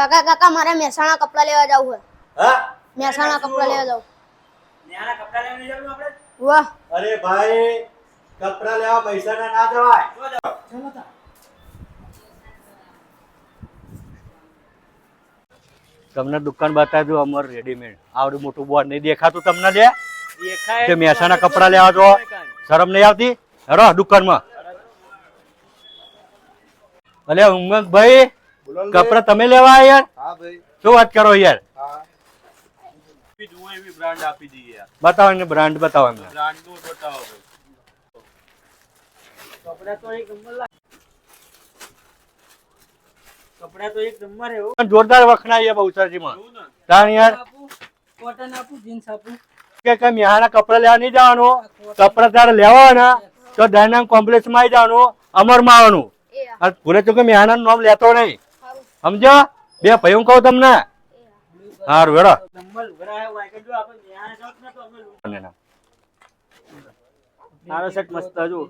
કાકા કાકા મારે મહેસાણા કપડા લેવા જવું છે. હા? મહેસાણા કપડા લેવા જવું. મહેસાણા કપડા લેવા જવું આપણે? વાહ. અરે ભાઈ કપડા લેવા પૈસા ના ના જવાય ચલો તા તમને દુકાન બતાવજો અમર રેડીમેડ આવડું મોટું બોર્ડ નહીં દેખાતું તમને દે કે મહેસાણા કપડા લેવા જો શરમ નહીં આવતી? હરો દુકાનમાં. અલે ઉમંગભાઈ કપડા તમે લેવા યાર શું વાત કરો યાર? હા. જુઓ એવી બ્રાન્ડ આપી દઈએ યાર. બતાવો એમને બ્રાન્ડ બતાવો એમને. નું જોરદાર વખણાય બહુચરજીમાં જોવું ને. તાણ યાર. કોટન આપું જીન્સ આપું કે કઈ મેહાના કપડા લેવા નહીં જવાનું? કપડા તારે લેવાના? તો ડાયનામ કોમ્પ્લેક્ષમાં આવી જવાનું અમરમાં આવવાનું. ભૂલે અને પૂરે તો કે મેહાના નામ લેતો નહીં. સમજો? બે ભાઈ હું કહું તમને. હારું વેડો સારો સેટ મસ્ત હજુ.